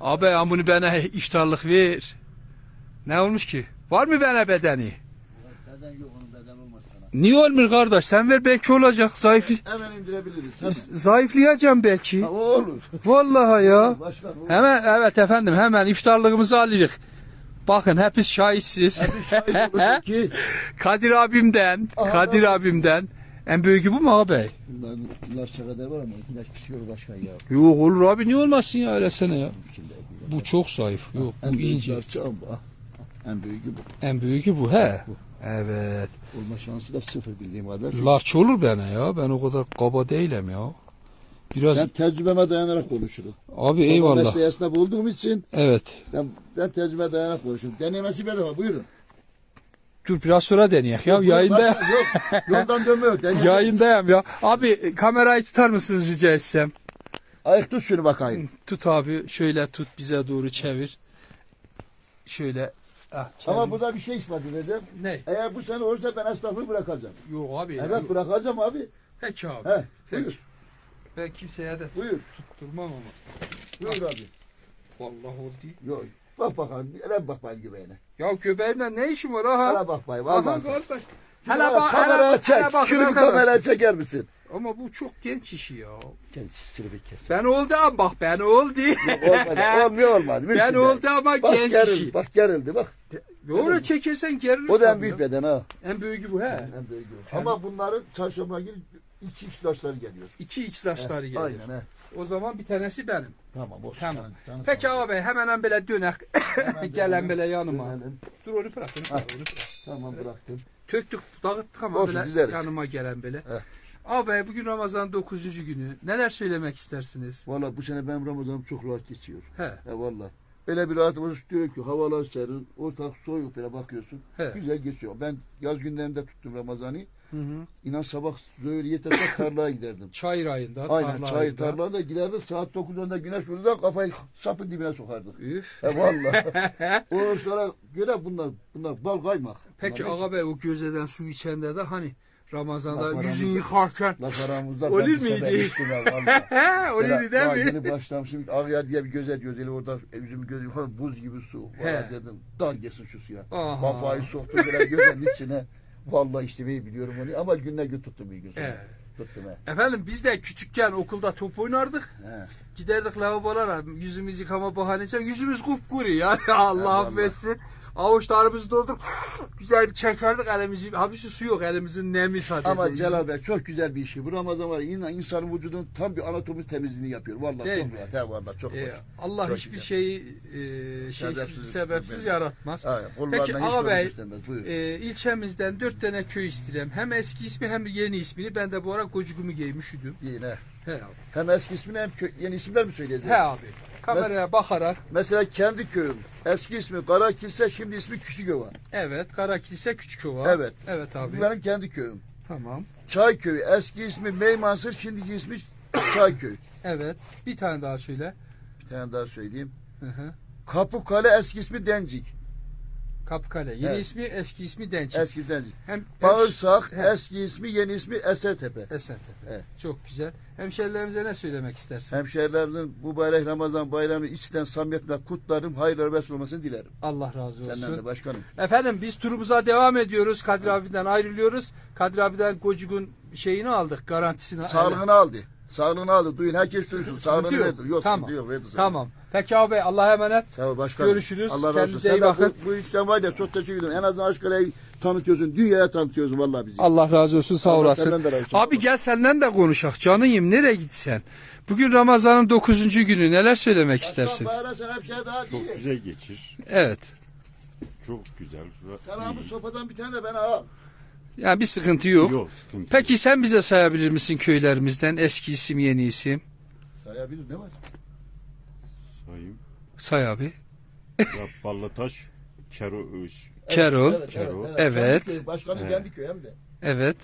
Abi ya bunu bana iftarlık ver. Ne olmuş ki? Var mı bana bedeni? Beden yok onun beden olmaz sana. Niye olmuyor kardeş? Sen ver belki olacak. Zayıf, Hemen indirebiliriz. Hemen. zayıflayacağım belki. Ha, o olur. Vallahi ya. Başkan o. Hemen evet efendim hemen iftarlığımızı alırız. Bakın hepiniz şahitsiz. Hepsi şahit olur ki. Kadir abimden, Aha. Kadir abimden. En büyüğü bu mu abi? Bunların ilaçça kadar var ama ilaç pişiyor başkan ya. Yok olur abi niye olmasın ya öyle sene ya. Bu çok zayıf. Yok En bu büyük ince. ilaçça ama. En büyüğü bu. En büyüğü bu he. Evet. Olma şansı da sıfır bildiğim kadar. Larç olur bana ya. Ben o kadar kaba değilim ya. Biraz Ben tecrübeme dayanarak konuşurum. abi Baba eyvallah. mesleği esnaf olduğum için Evet. ben, ben tecrübeme dayanarak konuşurum. Denemesi bedava buyurun. Dur biraz sonra deneyek ya. Yok, Yayında Yok yoldan dönme yok. Yayındayım ya. Abi kamerayı tutar mısınız rica etsem? Ayık tut şunu bakayım. Tut abi şöyle tut bize doğru çevir. Şöyle ah. Ama burada bir şey ispat edeceğim. ne? Eğer bu sene olursa ben esnaflığı bırakacağım. Yok abi. Evet yok. bırakacağım abi. Peki abi. He, Peki. buyur. Ben kimseye de Buyur. tutturmam ama. Buyur abi. Vallahi o değil. Yok. Bak bakalım. Hele bak bakayım göbeğine. Ya göbeğimle ne işim var aha? Hele bak bakayım. Aha kardeş. Hele Hele bak, hele bak, hele bak kameraya çeker misin? Ama bu çok genç işi ya. Gel sırrı kes. Ben oldu ama bak ben oldu. Olmadı. Olmuyor olmadı. Mümkün ben değil. oldu ama Bak genç gerildi. işi. Bak gerildi bak. Doğru çekersen gerilir. O da en büyük ya. beden ha. En büyüğü bu he. En büyük. Ama bunların çarşamba günü iki taşları geliyor. İki iç taşları geliyor. Aynen he. O zaman bir tanesi benim. Tamam olsun. Tamam. Canım, canım, Peki tamam. abi hemen hemen böyle dönek. Gelen böyle yanıma. dönelim. Dur onu bırak onu bırak. Bırak. Tamam bıraktım. Töktük dağıttık ama Olsun, böyle düzeriz. yanıma gelen böyle. Heh. Abi bugün Ramazan 9. günü. Neler söylemek istersiniz? Valla bu sene benim Ramazanım çok rahat geçiyor. He. He valla. Öyle bir rahatımız istiyor ki havalar serin, ortak soğuk böyle bakıyorsun. He. Güzel geçiyor. Ben yaz günlerinde tuttum Ramazan'ı. Hı hı. İnan sabah zöğür yetese tarlaya giderdim. Çayır ayında. Aynen tarla çayır ayında. tarlada giderdik saat 9-10'da güneş vurduğunda kafayı sapın dibine sokardık. Üf. He valla. o sonra göre bunlar bunlar bal kaymak. Peki Bunlar- ağa bey o gözeden su içende de hani Ramazan'da Laf yüzünü yıkarken Laf aramızda Olur muydu? neydi Daha değil mi? Yeni başlamışım. Ağrıyer diye bir göze gözeli orada yüzümü gözü falan buz gibi su. Valla He. dedim dal gelsin şu suya. Aha. Kafayı soktum böyle gözün içine. Vallahi içmeyi biliyorum onu ama gününe gün tuttum bir gün sonra. He. Tuttum he. Efendim biz de küçükken okulda top oynardık. He. Giderdik lavabolara yüzümüz yıkama bahanesi. Yüzümüz kupkuru ya. Allah vallahi. affetsin. Avuçlarımızı doldurup güzel bir çekerdik elimizi. Habisi su yok elimizin nemi sadece. Ama Celal Bey çok güzel bir işi. Bu Ramazan var inan insanın vücudunun tam bir anatomi temizliğini yapıyor. Vallahi Değil çok mi? rahat. He vallahi çok Ee, hoş. Allah Çok hiçbir güzel. şeyi e, şeysiz, Sebepsiz- sebepsiz yaratmaz. Aynen. Peki Ağa Bey, e, ilçemizden dört tane köy istedim. Hem eski ismi hem yeni ismini. Ben de bu ara kocugumu giymiştim. Yine. He abi. Hem eski ismini hem yeni isimler mi söyleyeceğiz? He abi. Kameraya bakarak Mesela kendi köyüm. Eski ismi Kara Kilise, şimdi ismi Küçükova. evet Kara Kilise Küçükova. Evet. Evet abi. Bu benim kendi köyüm. Tamam. Çayköy. Eski ismi Meymansır, şimdiki ismi Çayköy. Evet. Bir tane daha söyle. Bir tane daha söyleyeyim. Hı hı. Kapıkale eski ismi Dencik. Kapkale. Yeni Evet. ismi eski ismi Dençik. Eski Dencik. Hem Bağırsak He. eski ismi yeni ismi Esertepe. Esentepe. Evet. Çok güzel. Hemşerilerimize ne söylemek istersin? Hemşehrilerimizin mübarek Ramazan bayramı içten samimiyetle kutlarım. Hayırlı vesile olmasını dilerim. Allah razı olsun. Senden de başkanım. Efendim biz turumuza devam ediyoruz. Kadir abiden ayrılıyoruz. Kadir abiden Gocuk'un şeyini aldık. Garantisini. Sağlığını aldı. Sağlığını aldı. Duyun herkes duysun. Sağlığını yok. verdir. Yok Tamam. Verdir sana. Tamam. Peki abi Allah'a emanet. Sağ ol başkanım. Görüşürüz. Allah razı olsun. Kendinize iyi Sen de bakın. Bu, bu işten var ya çok teşekkür ederim. En azından Aşkale'yi tanıtıyorsun. Dünyaya tanıtıyorsun vallahi bizi. Allah razı olsun sağ Allah olasın. senden de razı olsun. Abi gel senden de konuşak. Canıyım nereye gitsen? Bugün Ramazan'ın 9. günü neler söylemek istersin? Bayram sen hep şey daha Çok değil. güzel geçir. Evet. Çok güzel. Sen abi bu sopadan bir tane de bana al. Yani bir sıkıntı yok. Yok sıkıntı Peki sen bize sayabilir misin köylerimizden eski isim yeni isim? Sayabilir ne var? Sayayım. Say abi. Ya Ballataş, Kero, Kerol. Evet, evet, Kerol. evet. Evet. Kendi köy, başkanın Evet. kendi köyü hem de. Evet.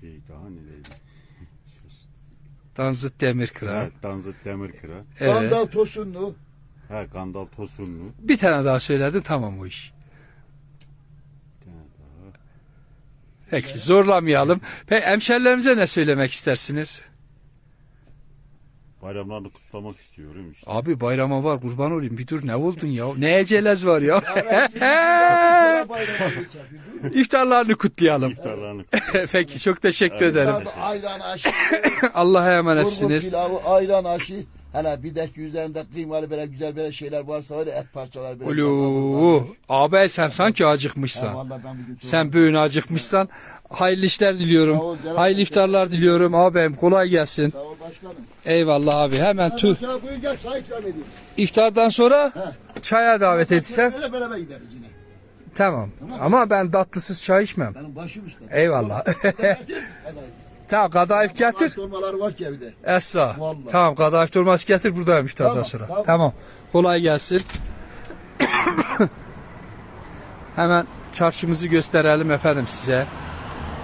şey daha nereydi? Danzıt Demirkıran. Ha, Danzıt Demirkıra. Evet. Vandal Tosunlu. Ha, Gandal Tosunlu. Bir tane daha söyledin tamam o iş. Bir tane daha. Peki zorlamayalım. Peki hemşerilerimize ne söylemek istersiniz? Bayramlarını kutlamak istiyorum işte. Abi bayrama var kurban olayım bir dur ne oldun ya? Ne ecelez var ya? İftarlarını kutlayalım. İftarlarını Peki çok teşekkür ederim. Abi ayran aşı, Allah'a emanetsiniz. pilavı, ayran aşı. Hele bir de üzerinde kıymalı böyle güzel böyle şeyler varsa öyle et parçalar böyle. Ulu. Abi sen sanki acıkmışsan. bugün Sen böyle acıkmışsan hayırlı işler diliyorum. Hayırlı iftarlar diliyorum abim. Kolay gelsin. Başkanım. Eyvallah abi. Hemen tu. Ya buyur gel çay ikram edeyim. İftardan sonra çaya davet etsen. Böyle beraber gideriz yine. Tamam. Ama ben tatlısız çay içmem. Benim başım üstüne. Eyvallah. tamam kadayıf getir. Dolmalar var ki evde. Essa. Vallahi. Tamam kadayıf dolması getir iftardan Tamam, sonra. tamam. Tamam. Kolay gelsin. Hemen çarşımızı gösterelim efendim size.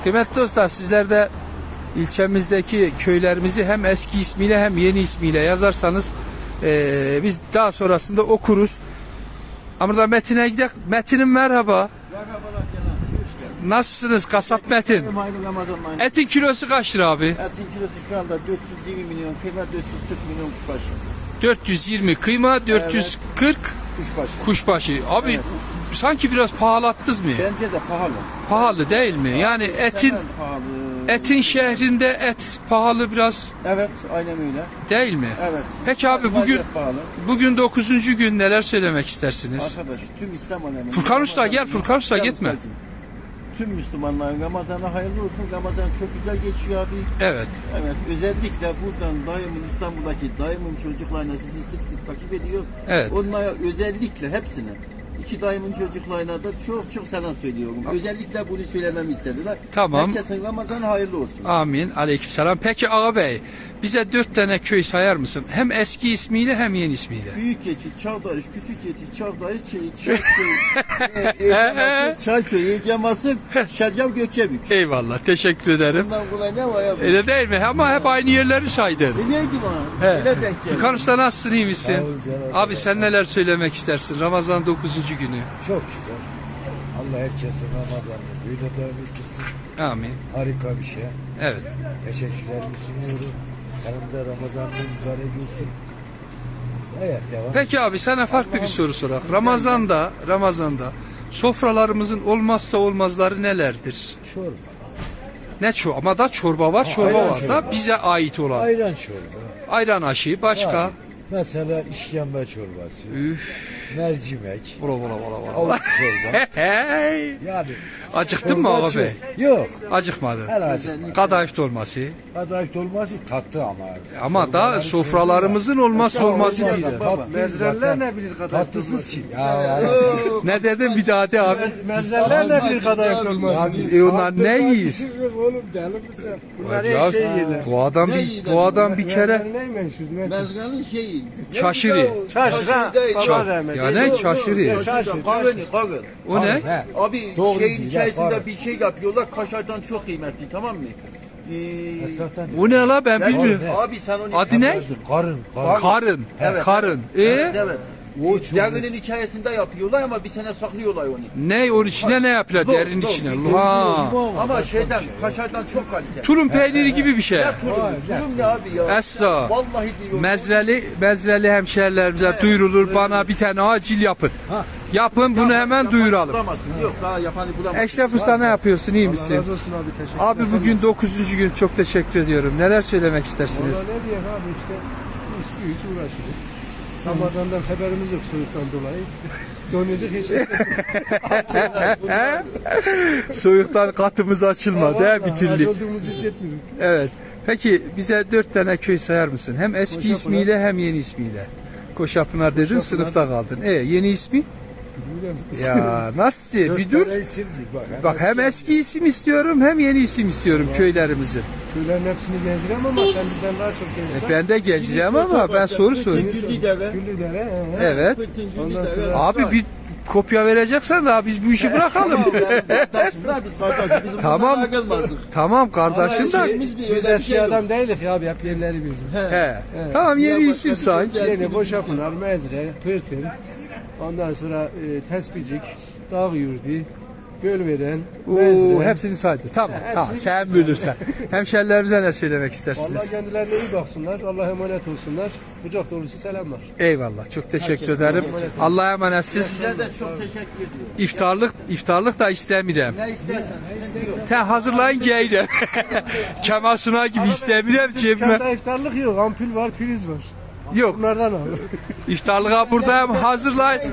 Kıymetli dostlar sizler de ilçemizdeki köylerimizi hem eski ismiyle hem yeni ismiyle yazarsanız eee, biz daha sonrasında okuruz. Ama burada Metin'e gidelim. Metin'im merhaba. Merhabalar Kenan. Nasılsınız kasap Metin? Etin kilosu kaç lira abi? Etin kilosu şu anda 420 milyon, kıyma 440 milyon kuşbaşı. 420 kıyma, 440 Kuşbaşı. kuşbaşı. Abi Evet. sanki biraz pahalattız mı? Bence de pahalı. Pahalı değil mi? Yani etin pahalı. Etin şehrinde et pahalı biraz Evet, aynen öyle. değil mi? Evet. Peki abi bugün pahalı. bugün 9. gün neler söylemek istersiniz? Arkadaş tüm İslam aleminin. Furkan Usta, gel Furkan Usta, gitme. ustacığım. Tüm Müslümanların Ramazan'ı hayırlı olsun. Ramazan çok güzel geçiyor abi. Evet. Evet, özellikle buradan dayımın İstanbul'daki dayımın çocuklarına sizi sık sık takip ediyor. Evet. Onlara özellikle hepsine iki dayımın çocuklarına da çok çok selam söylüyorum. Özellikle bunu söylememi istediler. Tamam. Herkesin Ramazan hayırlı olsun. Amin. Aleykümselam. Peki ağabey bize dört tane köy sayar mısın? Hem eski ismiyle hem yeni ismiyle. Büyük Keçi, Çağdaş, Küçük Keçi, Çağdaş, Çay, Çayköy, Çayköy, Ecemasın, Şercam Gökçebük. Eyvallah. Teşekkür ederim. Bundan kolay ne var ya? Öyle değil mi? Ama hep aynı yerleri saydın. E neydi bana? He. Öyle denk geldi. Usta nasılsın iyi misin? Abi sen neler söylemek istersin? Ramazan 9. günü. Çok güzel. Allah herkesin Ramazan'ını böyle devam ettirsin. Amin. Harika bir şey. Evet. Teşekkürlerimi sunuyorum. Senin de Ramazan'ın mübarek olsun. Evet devam. Peki abi sana farklı bir soru sorak. Ramazan'da, Ramazan'da sofralarımızın olmazsa olmazları nelerdir? Çorba. Ne çorba? Ama da çorba var, çorba ayran var da çorba. bize ait olan. Ayran çorba. Ayran aşı, başka. Yani mesela işkembe çorbası. Üf. Mercimek. Vura vura vura. Avuk çorba. Hey. Yani. Acıktın mı çorba abi? çok. Yok. Acıkmadın. Herhalde. Kadayıf dolması. Kadayıf dolması tatlı ama. Ama da sofralarımızın olmazsa olmazı değil. Mezreler ne bilir kadayıf Tatlısız ki. Ya, yani. Ne dedim bir daha de abi. Mezreler ne bilir kadayıf dolması. E onlar ne yiyor? Oğlum deli misin? Bunlar Ya, her şeyi yerler. bu adam bir bu adam bir kere? Mezganın şeyi. çaşırı. Çarşı ha. değil. Baba Ça- rahmet ya ne çaşırı? Çarşı, Kagın, kagın. O ne? Abi Doğru şeyin içerisinde bir şey yapıyorlar. Kaşardan çok kıymetli tamam mı? Ee, O ne la ben bilmiyorum. Abi sen onu... Adı ne? karın, karın. Karın. Evet, Karın. E Evet, evet. O Derinin içerisinde yapıyorlar ama bir sene saklıyorlar onu. ne onun içine ne yapıyorlar Lor, derin lor, içine? Ha. Ama şeyden, kaşardan çok kalite. Tulum peyniri gibi bir şey. Ne tulum? Tulum ne abi ya? Essa. Vallahi diyorum. Mezreli, mezreli hemşerilerimize duyurulur. Bana bir tane acil yapın. Yapın bunu hemen duyuralım. Bulamazsın. Yok daha yapanı bulamazsın. Eşref Usta ne yapıyorsun? iyi misin? olsun abi teşekkür Abi bugün 9. gün çok teşekkür ediyorum. Neler söylemek istersiniz? Valla ne diyeyim abi işte iş güç uğraşıyoruz. Ramazan'dan haberimiz yok soğuktan dolayı. Donacak hiç Soğuktan katımız açılmadı. He, bir türlü. hissetmiyoruz. Evet. Peki bize dört tane köy sayar mısın? Hem eski Koşapınar. ismiyle hem yeni ismiyle. Koşapınar dedin sınıfta kaldın. E yeni ismi? Ya nasıl? bir dur. isimdi bak. Bak hem eski isim istiyorum hem yeni isim istiyorum köylerimizin. Köylerin hepsini gezdiremem ama sen bizden daha çok E, gezdirsen. ben de gezeceğim ama ben soru soruyorum. Güllü deve. Güllü dere. he, he. Evet. Ondan sonra- Abi bir kopya vereceksen daha biz bu işi bırakalım. Tamam kardeşim da biz kardeşim. Bizim Tamam. bundan ayrılmazdık. tamam kardeşim de. Şeyimiz bir Biz eski şey adam değiliz ya abi hep yerleri biliriz. He. Tamam yeni Ya isim say. şey yok. Yeni Koşapınar, Mezre, Pırtın, ondan sonra e, Tespicik, Dağ Yurdu, Gölveren, Oo, Mezre. hepsini saydı. Tamam. tamam. Sen bilirsen. Hemşerilerimize ne söylemek istersiniz? Allah kendilerine iyi baksınlar. Allah emanet olsunlar. Kucak dolusu selamlar. Eyvallah. Çok teşekkür ederim. Allah'a emanetsiz. Size de çok teşekkür ediyorum. İftarlık iftarlık da istemiyorum. Ne istersen. Te hazırlayın gelin. Kemal Sunal gibi istemiyorum cebime. İftarlık yok. Ampul var, priz var. Yok. Bunlardan al. İftarlığa buradayım. Hazırlayın.